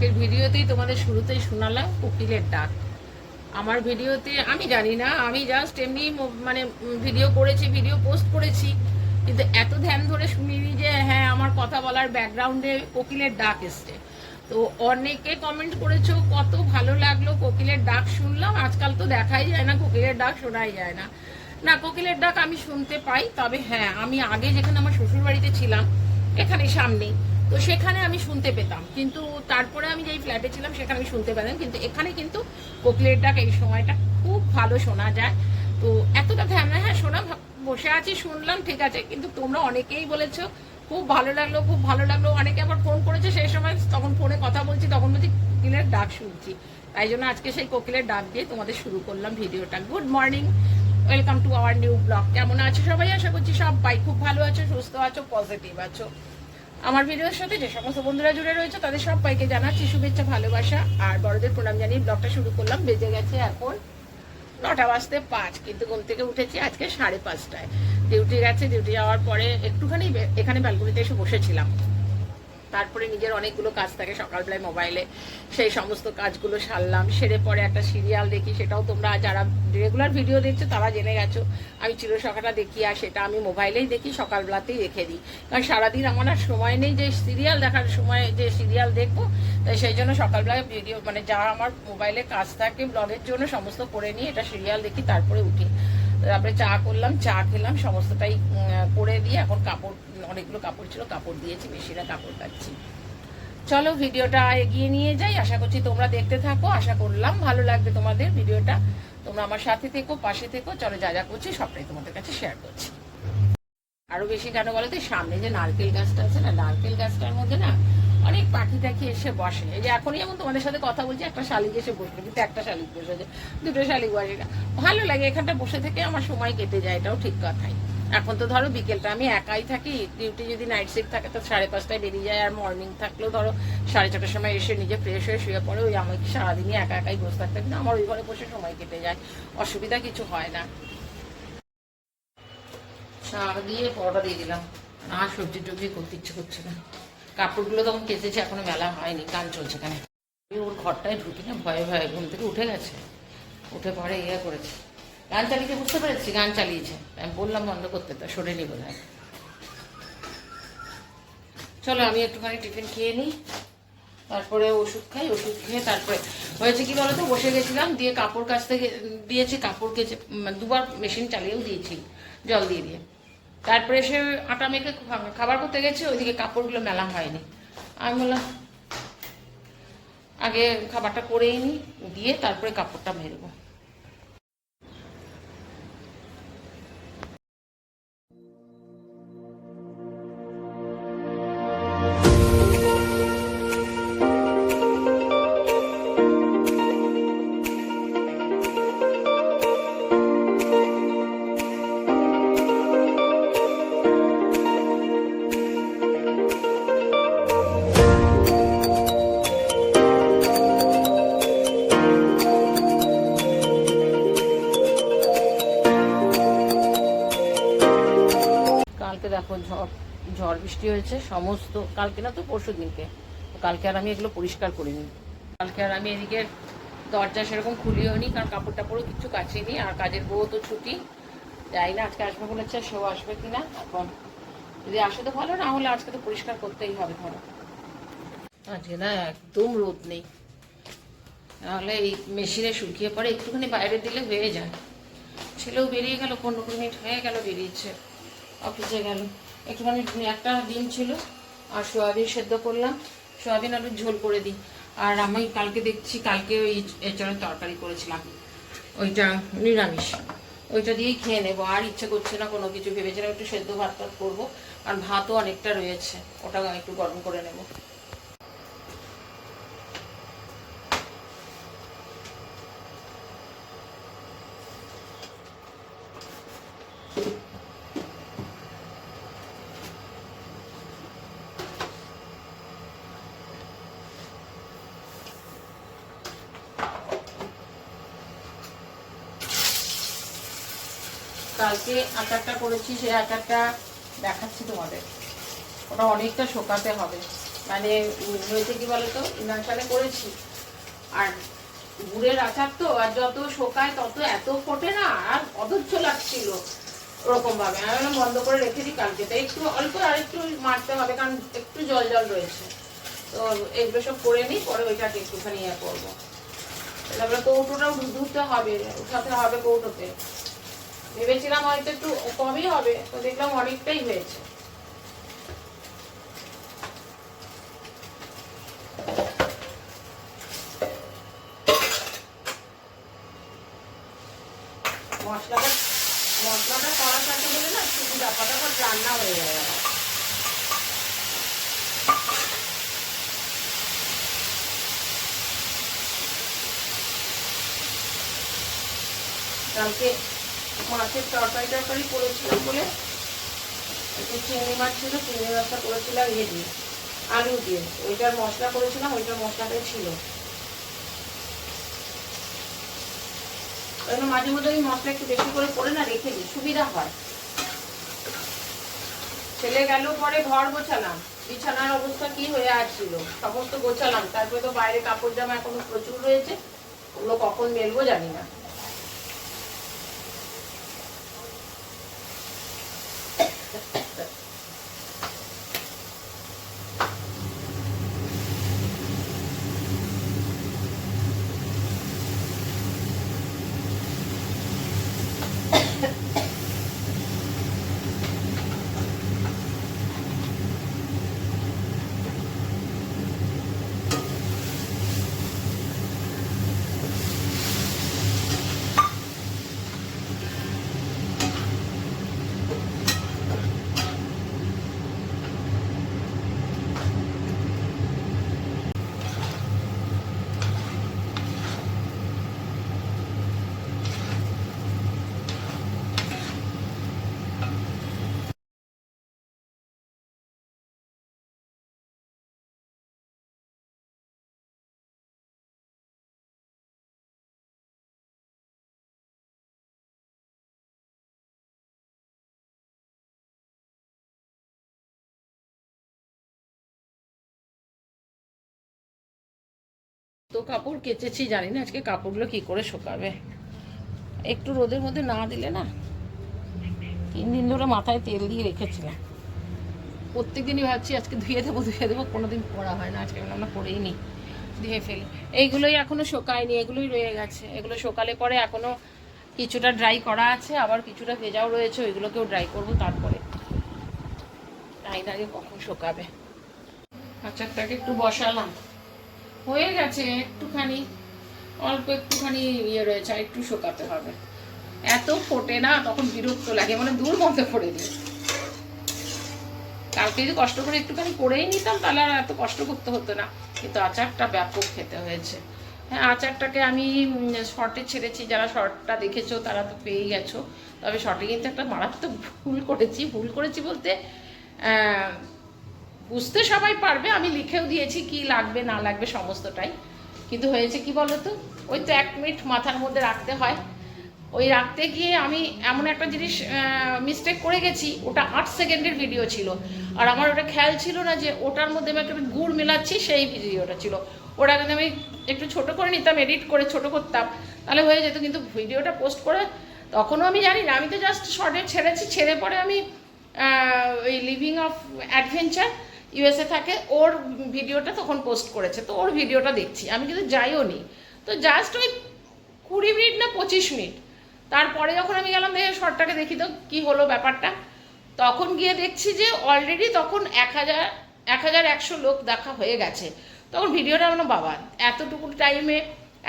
আজকের ভিডিওতেই তোমাদের শুরুতেই শোনালাম কোকিলের ডাক। আমার ভিডিওতে, আমি জানি না, আমি জাস্ট এমনি মানে ভিডিও করেছি ভিডিও পোস্ট করেছি, কিন্তু এত ধ্যান ধরে শুনিনি যে হ্যাঁ আমার কথা বলার ব্যাকগ্রাউন্ডে কোকিলের ডাক এসছে। তো অনেকে কমেন্ট করেছ, কত ভালো লাগল কোকিলের ডাক শুনলাম। আজকাল তো দেখাই যায় না, কোকিলের ডাক শোনাই যায় না। না, কোকিলের ডাক আমি শুনতে পাই, তবে হ্যাঁ আমি আগে যেখানে আমার শ্বশুর বাড়িতে ছিলাম, এখানে সামনেই। তো সেখানে আমি শুনতে পেতাম। কিন্তু তারপরে আমি যেই ফ্ল্যাটে ছিলাম, সেখানে আমি শুনতে পেতাম কিন্তু এখানে কিন্তু কোকিলের ডাক এই সময়টা খুব ভালো শোনা যায়। তো এতটা ধ্যান হ্যাঁ শোনা বসে আছি, শুনলাম, ঠিক আছে। কিন্তু তোমরা অনেকেই বলেছ, খুব ভালো লাগল, খুব ভালো লাগল। অনেকে আবার ফোন করেছে, সেই সময় তখন ফোনে কথা বলছি, তখন বলছি, কোকিলের ডাক শুনছি। তাই জন্য আজকে সেই কোকিলের ডাক দিয়ে তোমাদের শুরু করলাম ভিডিওটা। Good morning welcome to our new blog কেমন আছো সবাই? আশা করছি সব সবাই খুব ভালো আছো, সুস্থ আছো পজিটিভ আছো। আমার ভিডিওর সাথে যে সমস্ত বন্ধুরা জুড়ে রয়েছে, তাদের সবাইকে জানাচ্ছি শুভেচ্ছা, ভালোবাসা। আর বড়দের প্রণাম জানিয়ে ব্লগটা শুরু করলাম। বেজে গেছে এখন নটা বাজতে পাঁচ, কিন্তু ঘুম থেকে উঠেছি আজকে সাড়ে পাঁচটায়। ডিউটি গেছে, ডিউটি যাওয়ার পরে একটুখানি এখানে ব্যালকনিতে এসে বসেছিলাম। তারপরে নিজের অনেকগুলো কাজ থাকে সকালবেলায় মোবাইলে। সেই সমস্ত কাজগুলো সারলাম। সেরে পরে একটা সিরিয়াল দেখি, সেটাও তোমরা যারা রেগুলার ভিডিও দেখছ তারা জেনে গেছো। আমি চিরসখাটা দেখি আর সেটা আমি মোবাইলেই দেখি, সকালবেলাতেই রেখে দিই। কারণ সারাদিন আমার আর সময় নেই যে সিরিয়াল দেখার সময় যে সিরিয়াল দেখব, তাই সেই জন্য সকালবেলায় ভিডিও মানে যা আমার মোবাইলে কাজ থাকে ব্লগের জন্য সমস্ত করে নিয়ে এটা সিরিয়াল দেখি, তারপরে উঠি। তারপরে চা করলাম, চা খেলাম, সমস্তটাই করে দিয়ে এখন কাপড় অনেকগুলো কাপড় ছিল, কাপড় দিয়েছি বেশিরা কাপড় কাচ্ছি চলো ভিডিওটা এগিয়ে নিয়ে যাই, আশা করছি তোমরা দেখতে থাকো, আশা করলাম ভালো লাগবে তোমাদের ভিডিওটা। তোমরা আমার সাথে থেকো, পাশে থেকো, চলো যা যা করছি, সবটাই তোমাদের কাছে শেয়ার করছি। আরও বেশি কেন বলো তো সামনে যে নারকেল গাছটা আছে না, নারকেল গাছটার মধ্যে না অনেক পাখি টাখি এসে বসে। এই যে এখনই যেমন তোমাদের সাথে কথা বলছি, একটা শালিক এসে বসবে, কিন্তু একটা শালিক বসেছে দুটো শালিক বসে না। ভালো লাগে, এখানটা বসে থেকে আমার সময় কেটে যায়, এটাও ঠিক কথাই। এখন তো ধরো বিকেলটা, আমি একাই থাকি ডিউটি যদি নাইট শিফট থাকে তো সাড়ে পাঁচটায় বেরিয়ে যায়, আর মর্নিং থাকলেও ধরো সাড়ে ছটার সময় এসে নিজে ফ্রেশ হয়ে শুয়ে পড়ে, ওই আমাকে সারাদিনই একা একাই বসে থাকতে। কিন্তু আমার ওই ঘরে বসে সময় কেটে যায়, অসুবিধা কিছু হয় না। শাক দিয়ে পরোটা দিয়ে দিলাম। আর সবজি টবজি করতে ইচ্ছে করছে না। কাপড়গুলো তখন কেচেছে, এখনও মেলা হয়নি গান চলছে আমি ওর ঘরটায় ঢুকি না ভয়ে ভয়ে ঘুম থেকে উঠে গেছে। উঠে পরে ইয়ে করেছে। গান চালিয়েছে, বুঝতে পেরেছি, গান চালিয়েছে। আমি বললাম বন্ধ করতে, তা সরেনি বোধ হয় চলো, আমি একটুখানি টিফিন খেয়ে নিই, তারপরে ওষুধ খাই, ওষুধ খেয়ে তারপরে, হয়েছে কি বলতো, বসে গেছিলাম, দিয়ে কাপড় কাচতে দিয়েছি, কাপড় কেচে দুবার মেশিন চালিয়েও দিয়েছি, জল দিয়ে দিয়ে। তারপরে এসে আটা মেখে খাবার করতে গেছে, ওইদিকে কাপড়গুলো মেলা হয়নি। আমি বললাম, আগে খাবারটা করেই নিই, দিয়ে তারপরে কাপড়টা মেলবো। সমস্ত, কালকে না তো পরশু দিনকে। কালকে আর আমি এগুলো পরিষ্কার করিনি। কালকে আর আমি এদিকে দরজা সেরকম খুলিও নি কারণ কাপড় টাপড়ও কিছু কাচিনি আর কাজের বউ তো ছুটি। যাই না, আজকে আসবে বলেছে, সেও আসবে কিনা এখন যদি আসে তো ভালো, না হলে আজকে তো পরিষ্কার করতেই হবে ধরো আজকে না একদম রোদ নেই। তাহলে এই মেশিনে শুকিয়ে পরে একটুখানি বাইরে দিলে হয়ে যায়। ছেলেও বেরিয়ে গেল, পনেরো কুড়ি মিনিট হয়ে গেল, বেরিয়েছে। অফিসে গেল। একটুখানি একটা ডিম ছিল, আর সোয়াবিন সেদ্ধ করলাম। সোয়াবিন আলুর ঝোল করে দিই। আর আমি কালকে দেখছি, কালকে ওই এছাড়া তরকারি করেছিলাম। ওইটা নিরামিষ। ওইটা দিয়েই খেয়ে নেব। আর ইচ্ছে করছে না কোনো কিছু ভেবেছিলাম একটু সেদ্ধ ভাত করব। আর ভাতও অনেকটা রয়েছে ওটা একটু গরম করে নেব। কালকে আচারটা করেছি, সেই আচারটা দেখাচ্ছি তোমাদের। ওটা অনেকটা শোকাতে হবে। মানে হয়েছে কি বলতো? ইন্ডাকশানে করেছি। আর গুড়ের আচার তো, আর যত শোকায় তত এত ফোটে না, আর অধৈর্য লাগছিল ওরকম ভাবে আমি বন্ধ করে রেখে দিই কালকে। তো একটু অল্প, আর একটু মারতে হবে, কারণ একটু জল জল রয়েছে। তো এগুলো সব করে নিই, পরে ওইটাকে একটুখানি ইয়ে করব। তারপরে কৌটোটাও ধুতে হবে, উঠাতে হবে কৌটোতে। ভেবেছিলাম হয়তো একটু কমই হবে, তো দেখলাম অনেকটাই হয়েছে মশলাটা মশলাটা করা সুবিধা ফটাফট রান্না হয়ে। কালকে মাছের তরকারি টরকারি করেছিলাম বলে চিংড়ি মাছ ছিল, চিংড়ি মাছটা করেছিলাম ইয়ে দিয়ে, আলু দিয়ে। ওইটার মশলা করেছিলাম, ওইটার মশলাটাই ছিল। ওই মাঝে মধ্যে আমি মশলা একটু বেশি করে করে না রেখে দিই, সুবিধা হয়। ছেলে গেল, পরে ঘর গোছালাম। বিছানার অবস্থা কি হয়ে আছিল সমস্ত গোছালাম। তারপরে তো বাইরে কাপড় জামা এখনও প্রচুর রয়েছে। ওগুলো কখন মেলবো জানি না। তো কাপড় কেচেছি, জানি না আজকে কাপড়গুলো কি করে শুকাবে। একটু রোদের মধ্যে না দিলে না তিন দিন ধরে মাথায় তেল দিয়ে রেখেছিলাম। প্রত্যেক দিনই ভাবছি আজকে ধুয়ে দেবো ধুয়ে দেবো, কোনোদিন পরা হয় না, আজকে আমরা করেই নি, ধুয়ে ফেলি। এইগুলোই এখনও শোকায়নি, এগুলোই রয়ে গেছে। এগুলো শোকালে পরে এখনও কিছুটা ড্রাই করা আছে, আবার কিছুটা ভেজাও রয়েছে, ওইগুলোকেও ড্রাই করব তারপরে। তাই না কখন শোকাবে? আচারটাকে একটু বসালাম। হয়ে গেছে একটুখানি, অল্প একটুখানি ইয়ে রয়েছে, আর একটু শোকাতে হবে। এত ফোটে না, তখন বিরক্ত লাগে মানে দূর মধ্যে ফোড়ে দিই কালকে যদি কষ্ট করে একটুখানি করেই নিতাম, তাহলে আর এত কষ্ট করতে হতো না। কিন্তু আচারটা ব্যাপক খেতে হয়েছে। হ্যাঁ আচারটাকে আমি শর্টে ছেড়েছি, যারা শর্টটা দেখেছ, তারা তো পেয়েই গেছো। তবে শর্টে কিন্তু একটা মারাত্মক ভুল করেছি। ভুল করেছি বলতে বুঝতে সবাই পারবে, আমি লিখেও দিয়েছি কি লাগবে, না লাগবে সমস্তটাই। কিন্তু হয়েছে কি বলতো? ওই তো এক মিনিট মাথার মধ্যে রাখতে হয়। ওই রাখতে গিয়ে আমি এমন একটা জিনিস মিস্টেক করে গেছি, ওটা আট সেকেন্ডের ভিডিও ছিল। আর আমার ওটা খেয়াল ছিল না যে ওটার মধ্যে আমি একটা গুড় মেলাচ্ছি, সেই ভিডিওটা ছিল। ওটা কিন্তু আমি একটু ছোট করে নিতাম এডিট করে ছোট করতাম, তাহলে হয়ে যেত। কিন্তু ভিডিওটা পোস্ট করে তখনও আমি জানি না। আমি তো জাস্ট শর্টে ছেড়েছি। ছেড়ে পরে আমি ওই লিভিং অফ অ্যাডভেঞ্চার ইউএসএ থাকে, ওর ভিডিওটা তখন পোস্ট করেছে, তো ওর ভিডিওটা দেখছি। আমি কিন্তু যাইও নি। তো জাস্ট ওই কুড়ি মিনিট না পঁচিশ মিনিট। তারপরে যখন আমি গেলাম, দেখে শর্টটাকে দেখি তো কী হলো ব্যাপারটা। তখন গিয়ে দেখছি যে অলরেডি তখন এক হাজার এক হাজার একশো লোক দেখা হয়ে গেছে। তখন ভিডিওটা আমার বাবা, এতটুকু টাইমে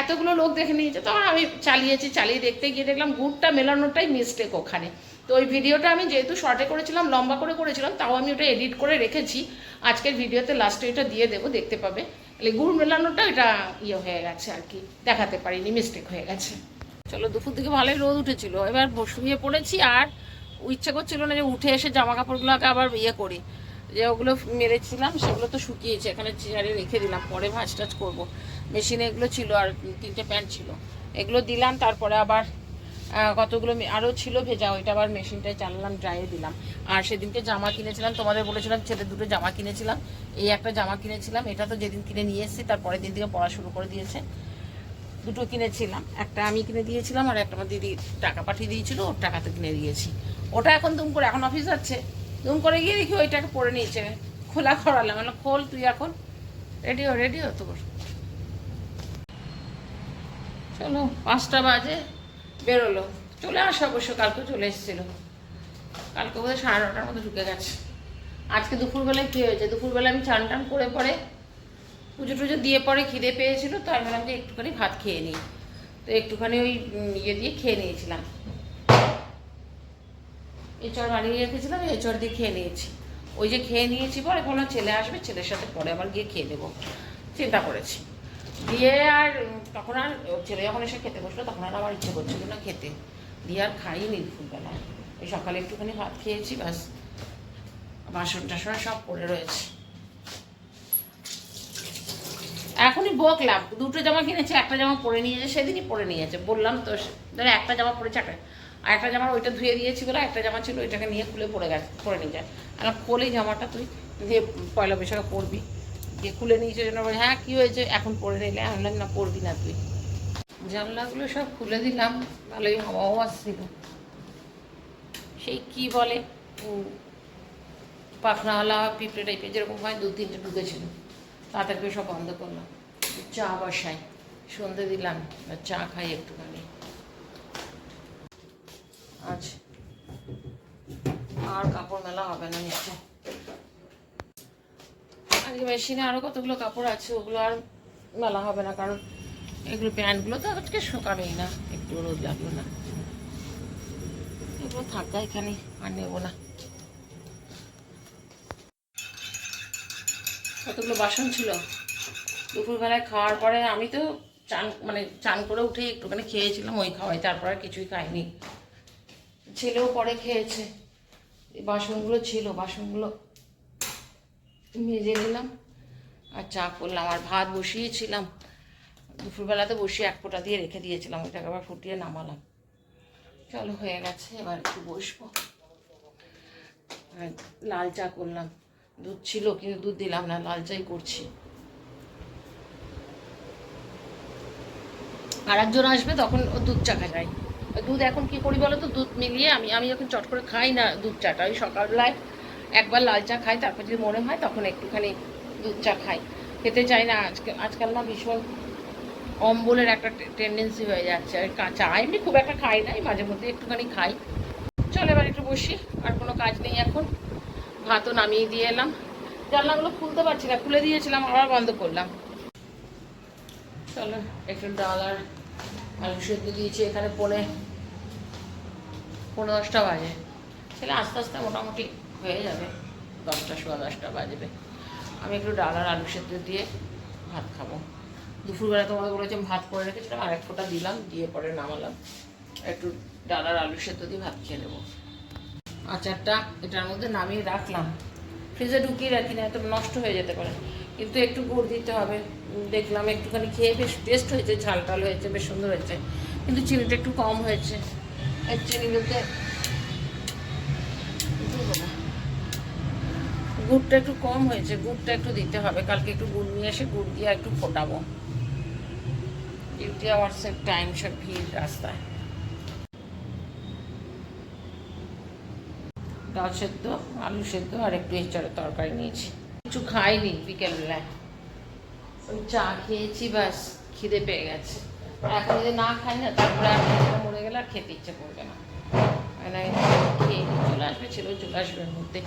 এতগুলো লোক দেখে নিয়েছে, তখন আমি চালিয়েছি, চালিয়ে দেখতে গিয়ে দেখলাম গুড়টা মেলানোটাই মিস্টেক ওখানে। তো ওই ভিডিওটা আমি যেহেতু শর্টে করেছিলাম, লম্বা করে করেছিলাম, তাও আমি ওটা এডিট করে রেখেছি। আজকের ভিডিওতে লাস্টে এটা দিয়ে দেবো, দেখতে পাবে। তাহলে গুড় মেলানোটা এটা ইয়ে হয়ে গেছে আর কি, দেখাতে পারিনি মিস্টেক হয়ে গেছে। চলো, দুপুর দিকে ভালোই রোদ উঠেছিল। এবার শুয়ে পড়েছি আর ইচ্ছে করছিল না যে উঠে এসে জামা কাপড়গুলোকে আবার ইয়ে করি। যে ওগুলো মেরেছিলাম, সেগুলো তো শুকিয়েছে, এখানে চেয়ারে রেখে দিলাম, পরে ভাজ টাজ করব। মেশিনে এগুলো ছিল আর তিনটে প্যান্ট ছিল। এগুলো দিলাম, তারপরে আবার কতগুলো আরও ছিল ভেজা, ওইটা আবার মেশিনটায় চালালাম ড্রাইয়ে দিলাম। আর সেদিনকে জামা কিনেছিলাম, তোমাদের বলেছিলাম ছেলে দুটো জামা কিনেছিলাম। এই একটা জামা কিনেছিলাম, এটা তো যেদিন কিনে নিয়ে এসেছি তারপরের দিন থেকে পড়া শুরু করে দিয়েছে। দুটো কিনেছিলাম, একটা আমি কিনে দিয়েছিলাম আর একটা আমার দিদি টাকা পাঠিয়ে দিয়েছিল, ওর টাকাতে কিনে দিয়েছি। ওটা এখন দুম করে, এখন অফিস যাচ্ছে। দুম করে গিয়ে দেখি ওইটাকে পরে নিয়েছে, খোলা করালাম মানে খোল তুই এখন রেডিও রেডিও তোর। চলো, পাঁচটা বাজে। বেরোলো। চলে আসো অবশ্য কালকে চলে এসেছিল। কালকে বোধহয় সাড়ে নটার মতো ঢুকে গেছে। আজকে দুপুরবেলায় কী হয়েছে? দুপুরবেলা আমি চান টান করে পরে পুজো টুজো দিয়ে পরে খিদে পেয়েছিল, তো আমি ভাবলাম যে একটুখানি ভাত খেয়ে নিই। তো একটুখানি ওই ইয়ে দিয়ে খেয়ে নিয়েছিলাম। এচড় বানিয়ে রেখেছিলাম, এচড় দিয়ে খেয়ে নিয়েছি। ওই যে খেয়ে নিয়েছি পরে কোনো ছেলে আসবে, ছেলের সাথে পরে আবার গিয়ে খেয়ে দেবো চিন্তা করেছি। দিয়ে আর, তখন আর, ছেলে যখন এসে খেতে বসল, তখন আর আমার ইচ্ছে করছিল না খেতে। দিয়ে আর খাইনি দুপুরবেলায় ওই সকালে একটুখানি ভাত খেয়েছি, ব্যাস। বাসন টাসন সব পড়ে রয়েছে। এখনই বকলাম। দুটো জামা কিনেছে, একটা জামা পরে নিয়েছে, সেদিনই পরে নিয়েছে। বললাম তো, ধরে একটা জামা পরেছে, একটা, আর একটা জামা ওইটা ধুয়ে দিয়েছি বলে, একটা জামা ছিল, ওইটাকে নিয়ে খুলে পরে গেছে, পরে নিয়ে যায়। আর খোলে জামাটা তুই পয়লা বৈশাখে পরবি। দিয়ে খুলে নিয়েছে জন্য বলে হ্যাঁ কী হয়েছে? এখন পরে নিলে? আমি না পরবি না তুই। জানলাগুলো সব খুলে দিলাম, ভালোই হাওয়াও আসছিল। সেই কি বলে? পাখনাওয়ালা, পিঁপড়ে টাইপের যেরকম হয় দু তিনটে ঢুকেছিল তাড়াতাড়ি সব বন্ধ করলাম। চা বসাই, সন্ধে দিলাম চা খাই একটুখানি। আজ আর কাপড় মেলা হবে না নিশ্চয়। আজকে মেশিনে আরও কতগুলো কাপড় আছে, ওগুলো আর মেলা হবে না, কারণ এগুলো প্যান্টগুলো তো আজকে শুকাবেই না, একটু রোদ লাগল না। এগুলো থাকা এখানে, আর নেব না। কতগুলো বাসন ছিল? দুপুরবেলায় খাওয়ার পরে আমি তো চান মানে চান করে উঠে একটুখানি খেয়েছিলাম, ওই খাওয়াই, তারপর আর কিছুই খাইনি। ছেলেও পরে খেয়েছে। বাসনগুলো ছিল, বাসনগুলো মেজে নিলাম। আর চা করলাম। আর ভাত বসিয়েছিলাম। দুপুরবেলাতে বসিয়ে এক ফোঁটা দিয়ে রেখে দিয়েছিলাম। ওইটাকে আবার ফুটিয়ে নামালাম। চলো, হয়ে গেছে। এবার একটু বসবো। আর লাল চা করলাম। দুধ ছিল, কিন্তু দুধ দিলাম না। লাল চাই করছি। আর একজন আসবে, তখন দুধ চা খাই দুধ এখন কি করি বলো তো? দুধ মিলিয়ে আমি আমি যখন চট করে খাই না দুধ চাটা, ওই সকালবেলায় একবার লাল চা খাই, তারপর যদি মনে হয় তখন একটুখানি দুধ চা খাই। খেতে চাই না, আজকে, আজকাল না ভীষণ অম্বলের একটা টেন্ডেন্সি হয়ে যাচ্ছে। আর চা এমনি খুব একটা খাই না এই মাঝে মধ্যে একটুখানি খাই। চল এবার একটু বসি, আর কোনো কাজ নেই এখন। ভাতও নামিয়ে দিয়ে এলাম। জানলাগুলো খুলতে পারছি না, খুলে দিয়েছিলাম, আবার বন্ধ করলাম। চলো, একটু ডাল আর আলু সেদ্ধ দিয়েছি, এখানে পনে, পনেরো দশটা বাজে। তাহলে আস্তে আস্তে মোটামুটি হয়ে যাবে। দশটা, সোয়া দশটা বাজবে। আমি একটু ডাল আর আলু সেদ্ধ দিয়ে ভাত খাব। দুপুরবেলা তোমাকে বলেছিলাম ভাত করে রেখেছিলাম, আর এক ফোঁটা দিলাম, দিয়ে পরে নামালাম। একটু ডাল আর আলু সেদ্ধ দিয়ে ভাত খেয়ে নেব। আচারটা এটার মধ্যে নামিয়ে রাখলাম। ফ্রিজে ঢুকিয়ে রাখি, না তো নষ্ট হয়ে যেতে পারে। কিন্তু একটু গুড় দিতে হবে। দেখলাম একটুখানি খেয়ে বেশ টেস্ট হয়েছে, ঝাল টাল হয়েছে, বেশ সুন্দর হয়েছে। কিন্তু চিনিটা একটু কম হয়েছে। চিনি বলতে দেবো না। গুড়টা একটু কম হয়েছে, গুড়টা একটু দিতে হবে। কালকে একটু গুড় নিয়ে এসে গুড় দিয়ে একটু ফোটাবো। ডিউটি আওয়ার্সের টাইম সব ভিড় রাস্তায়। ডাল সেদ্ধ, আলু সেদ্ধ আর একটু এঁচড়ের তরকারি নিয়েছি। কিছু খাইনি বিকেলবেলায়। ওই চা খেয়েছি, ব্যাস, খিদে পেয়ে গেছে। এখন যদি না খাই না, তারপরে আর মরে গেলে আর খেতে ইচ্ছে করবে না। মানে খেয়ে চলে আসবে, ছেলেও চলে আসবে মধ্যে।